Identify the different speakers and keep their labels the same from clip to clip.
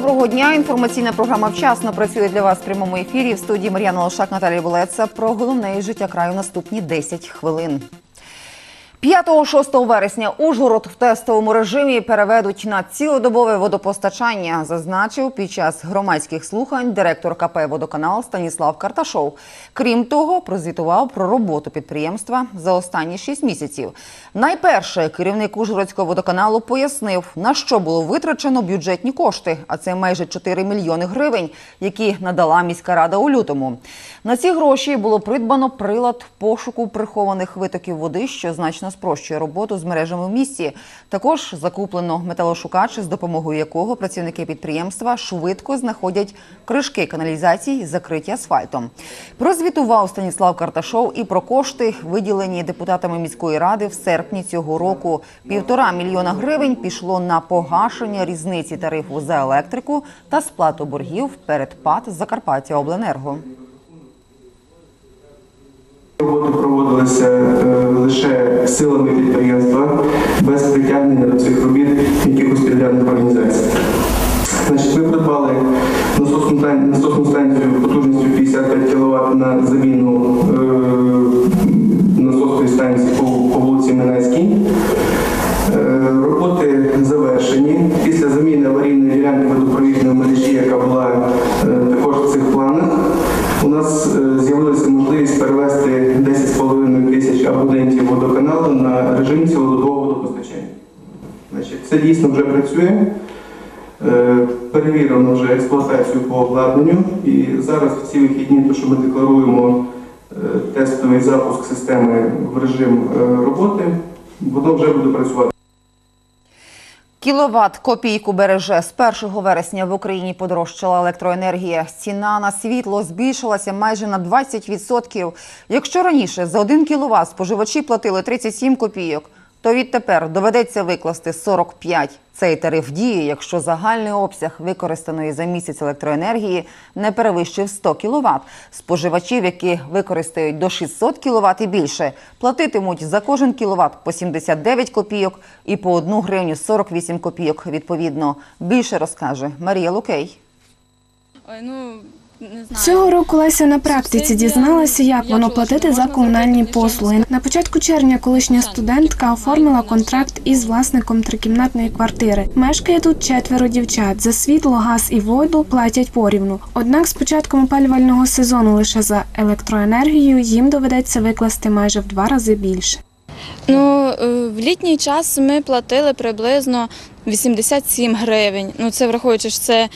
Speaker 1: Доброго дня. Інформаційна програма вчасно працює для вас в прямому ефірі. В студії Мар'яна Лошак, Наталія Булеца. Про головне життя краю наступні 10 хвилин. 5-6 вересня Ужгород в тестовому режимі переведуть на цілодобове водопостачання, зазначив під час громадських слухань директор КП «Водоканал» Станіслав Карташов. Крім того, прозвітував про роботу підприємства за останні 6 місяців. Найперше керівник Ужгородського водоканалу пояснив, на що було витрачено бюджетні кошти, а це майже 4 мільйони гривень, які надала міська рада у лютому. На ці гроші було придбано прилад пошуку прихованих витоків води, що значно спрощує роботу з мережами в місті. Також закуплено металошукач, з допомогою якого працівники підприємства швидко знаходять кришки каналізацій, закриті асфальтом. Прозвітував Станіслав Карташов і про кошти, виділені депутатами міської ради в серпні цього року. Півтора мільйона гривень пішло на погашення різниці тарифу за електрику та сплату боргів перед ПАТ Закарпаття Обленерго.
Speaker 2: Е, лише силами підприємства без притягнення до цих робіт якихось підрядних організацій. Значить, ми придбали насосну стан- станцію потужністю 55 кВт на заміну е, насосної станції по, по вулиці Минайській. Е, Роботи завершені. Дійсно вже працює. Е, Перевірено вже експлуатацію по обладнанню. І зараз в ці вихідні, то, що ми декларуємо е, тестовий запуск системи в режим е, роботи, воно вже буде працювати.
Speaker 1: Кіловат копійку береже з 1 вересня в Україні подорожчала електроенергія. Ціна на світло збільшилася майже на 20%. Якщо раніше за 1 кіловат споживачі платили 37 копійок, то відтепер доведеться викласти 45. Цей тариф діє, якщо загальний обсяг використаної за місяць електроенергії не перевищив 100 кВт. Споживачів, які використають до 600 кВт і більше, платитимуть за кожен кіловат по 79 копійок і по 1 гривню 48 копійок відповідно. Більше розкаже Марія Лукей.
Speaker 3: Ой, ну.
Speaker 4: Цього року Леся на практиці дізналася, як воно платити за комунальні послуги. На початку червня колишня студентка оформила контракт із власником трикімнатної квартири. Мешкає тут четверо дівчат. За світло, газ і воду платять порівну. Однак з початком опалювального сезону лише за електроенергію їм доведеться викласти майже в два рази більше.
Speaker 3: Ну е, в літній час ми платили приблизно 87 гривень. Ну це враховуючи, що це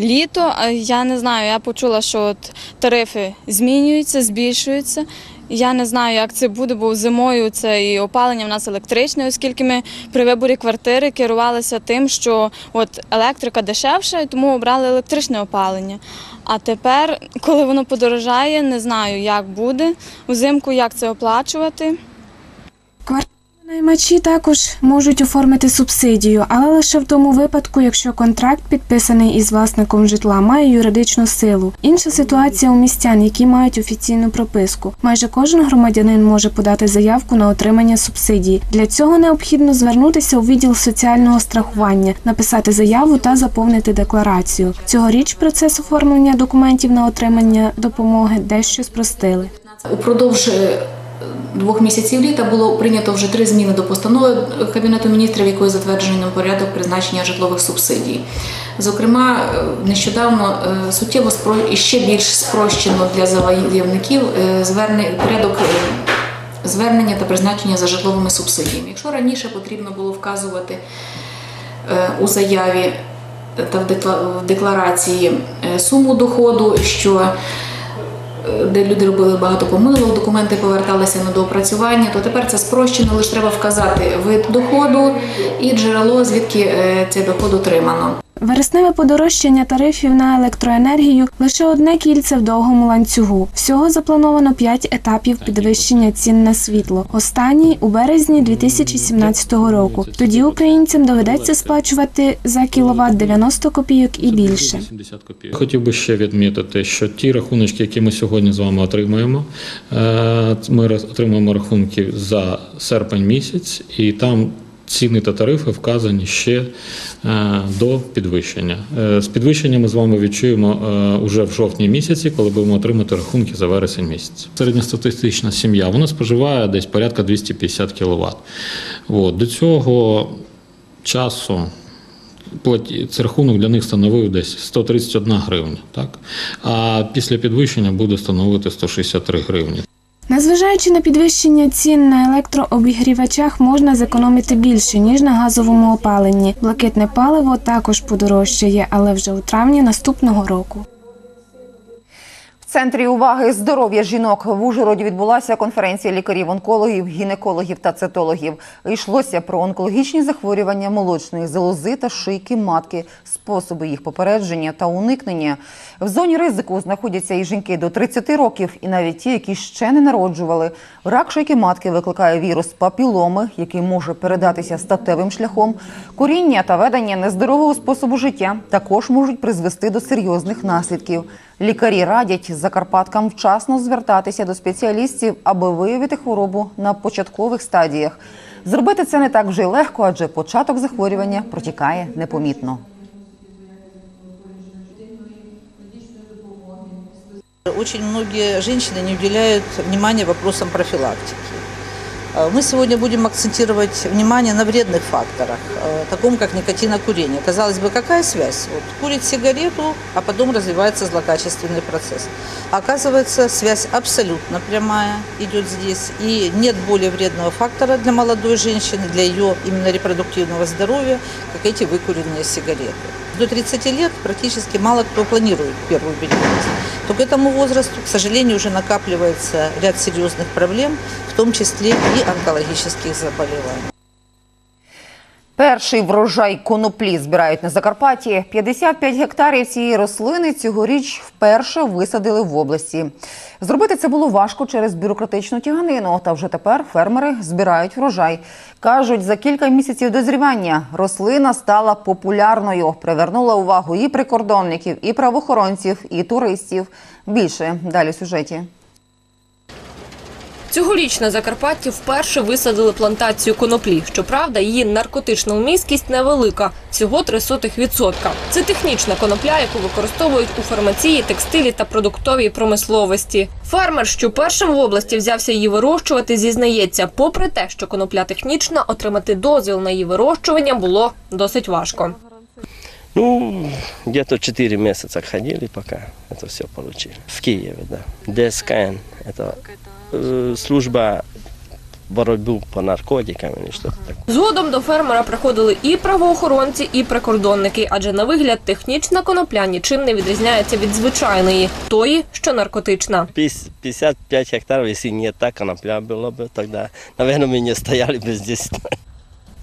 Speaker 3: літо. А я не знаю. Я почула, що от тарифи змінюються, збільшуються. Я не знаю, як це буде, бо зимою це і опалення в нас електричне, оскільки ми при виборі квартири керувалися тим, що от електрика дешевша, і тому обрали електричне опалення. А тепер, коли воно подорожає, не знаю, як буде узимку, як це оплачувати.
Speaker 4: Наймачі також можуть оформити субсидію, але лише в тому випадку, якщо контракт, підписаний із власником житла, має юридичну силу. Інша ситуація у містян, які мають офіційну прописку. Майже кожен громадянин може подати заявку на отримання субсидії. Для цього необхідно звернутися у відділ соціального страхування, написати заяву та заповнити декларацію. Цьогоріч процес оформлення документів на отримання допомоги дещо спростили.
Speaker 5: Упродовж е, двох місяців літа було прийнято вже три зміни до постанови Кабінету міністрів, якою затверджено порядок призначення житлових субсидій. Зокрема, е, нещодавно е, суттєво і ще більш спрощено для заявників е, порядок звернення та призначення за житловими субсидіями. Якщо раніше потрібно було вказувати у заяві та в декла- декларації суму доходу, що де люди робили багато помилок, документи поверталися на доопрацювання, то тепер це спрощено, лише треба вказати вид доходу і джерело, звідки е, цей доход отримано.
Speaker 4: Вересневе подорожчання тарифів на електроенергію лише одне кільце в довгому ланцюгу. Всього заплановано 5 етапів підвищення цін на світло. Останній у березні 2017 року. Тоді українцям доведеться сплачувати за кіловат 90 копійок і більше.
Speaker 6: 80 копійок. Хотів би ще відмітити, що ті рахуночки, які ми сьогодні з вами отримуємо, е, ми отримуємо рахунки за серпень місяць, і там ціни та тарифи вказані ще е, до підвищення. Е, З підвищенням ми з вами відчуємо е, уже в жовтні місяці, коли будемо отримати рахунки за вересень місяць. Середньостатистична сім'я вона споживає десь порядка 250 кВт. От. До цього часу це рахунок для них становив десь 131 гривня. Так? А після підвищення буде становити 163 гривні.
Speaker 4: Незважаючи на підвищення цін на електрообігрівачах, можна зекономити більше ніж на газовому опаленні. Блакитне паливо також подорожчає, але вже у травні наступного року.
Speaker 1: Центрі уваги здоров'я жінок в Ужгороді відбулася конференція лікарів-онкологів, гінекологів та цитологів. Йшлося про онкологічні захворювання молочної залози та шийки матки, способи їх попередження та уникнення. В зоні ризику знаходяться і жінки до 30 років, і навіть ті, які ще не народжували. Рак шийки матки викликає вірус папіломи, який може передатися статевим шляхом. Коріння та ведення нездорового способу життя також можуть призвести до серйозних наслідків. Лікарі радять закарпаткам вчасно звертатися до спеціалістів, аби виявити хворобу на початкових стадіях. Зробити це не так вже й легко, адже початок захворювання протікає непомітно.
Speaker 7: Очень многие женщины не уделяют внимания вопросам профилактики. Э, Мы сегодня будем акцентировать внимание на вредных факторах, э, таком как никотинокурение. Казалось бы, какая связь? Вот курит сигарету, а потом развивается злокачественный процесс. Оказывается, связь абсолютно прямая идет здесь. И нет более вредного фактора для молодой женщины, для ее именно репродуктивного здоровья, как эти выкуренные сигареты. До 30 лет практически мало кто планирует первую беременность. То к этому возрасту, к сожалению, уже накапливается ряд серьезных проблем, в том числе и онкологических заболеваний.
Speaker 1: Перший врожай коноплі збирають на Закарпатті. 55 гектарів цієї рослини цьогоріч вперше висадили в області. Зробити це було важко через бюрократичну тяганину. Та вже тепер фермери збирають врожай. кажуть, за кілька місяців дозрівання рослина стала популярною, привернула увагу і прикордонників, і правоохоронців, і туристів. Більше далі в сюжеті.
Speaker 8: Цьогоріч на Закарпатті вперше висадили плантацію коноплі. Щоправда, її наркотична вмісткість невелика – всього 0,03%. Це технічна конопля, яку використовують у фармації, текстилі та продуктовій промисловості. Фермер, що першим в області взявся її вирощувати, зізнається, попри те, що конопля технічна, отримати дозвіл на її вирощування було досить важко.
Speaker 9: Ну, где-то 4 месяца ходили, пока это все получили. В Киеве, да. ДСКН, это э, служба борьбы по наркотикам или что-то такое.
Speaker 8: Згодом до фермера приходили і правоохоронці, і прикордонники, адже на вигляд технічна конопля нічим не відрізняється від звичайної, тої, що наркотична.
Speaker 9: Пис- 55 гектаров, если не так конопля было бы, тогда, наверное, мы не стояли бы здесь.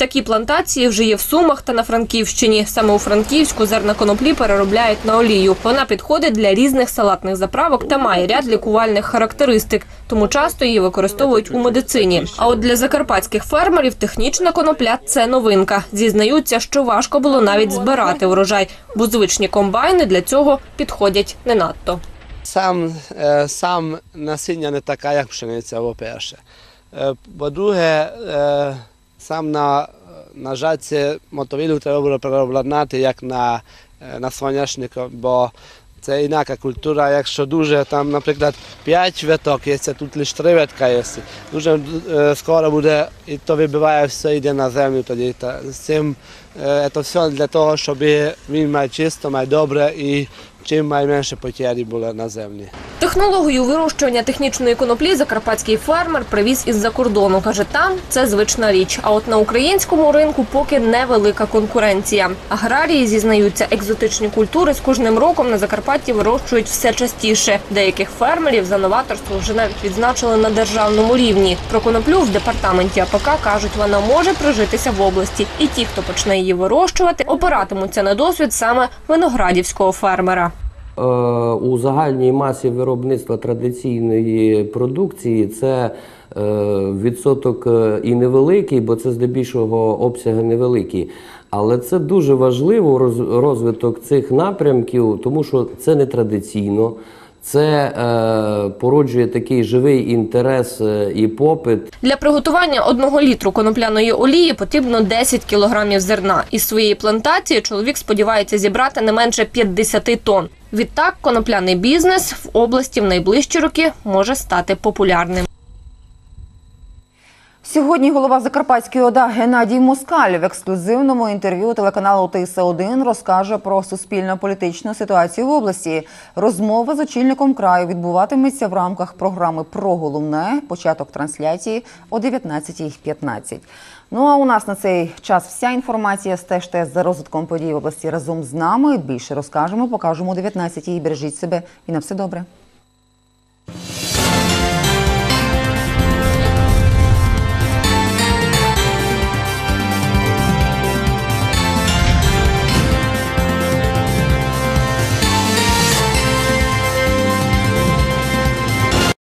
Speaker 8: Такі плантації вже є в Сумах та на Франківщині. Саме у Франківську зерна коноплі переробляють на олію. Вона підходить для різних салатних заправок та має ряд лікувальних характеристик, тому часто її використовують у медицині. А от для закарпатських фермерів технічна конопля це новинка. Зізнаються, що важко було навіть збирати урожай, бо звичні комбайни для цього підходять не надто.
Speaker 10: Сам, е, сам насіння не така, як пшениця, по-перше. Е, По-друге, е, сам на, на жатці мотовілю треба було переобладнати, як на, на соняшнику, бо це інака культура, якщо дуже, там, наприклад, 5 виток є, тут лише 3 витка є. Дуже скоро буде, і то вибиває все, йде на землю тоді. З цим це все для того, щоб він має чисто, має добре і чим найменше потері було на землі.
Speaker 8: Технологію вирощування технічної коноплі закарпатський фермер привіз із-за кордону. Каже, там це звична річ. А от на українському ринку поки невелика конкуренція. Аграрії зізнаються, екзотичні культури з кожним роком на Закарпатті вирощують все частіше. Деяких фермерів за новаторство вже навіть відзначили на державному рівні. Про коноплю в департаменті АПК кажуть, вона може прижитися в області, і ті, хто почне її вирощувати, опиратимуться на досвід саме виноградівського фермера.
Speaker 11: Е, у загальній масі виробництва традиційної продукції це е, відсоток е, і невеликий, бо це здебільшого обсяги невеликі. Але це дуже важливо роз- розвиток цих напрямків, тому що це не традиційно. Це е, породжує такий живий інтерес і попит
Speaker 8: Для приготування одного літру конопляної олії потрібно 10 кілограмів зерна. Із своєї плантації чоловік сподівається зібрати не менше 50 тонн. Відтак, конопляний бізнес в області в найближчі роки може стати популярним.
Speaker 1: Сьогодні голова Закарпатської ОДА Геннадій Москаль в ексклюзивному інтерв'ю телеканалу ТС1 розкаже про суспільно-політичну ситуацію в області. Розмова з очільником краю відбуватиметься в рамках програми Про головне. Початок трансляції о 19.15. Ну а у нас на цей час вся інформація. Стежте за розвитком подій в області разом з нами. Більше розкажемо, покажемо о 19.00. Бережіть себе і на все добре.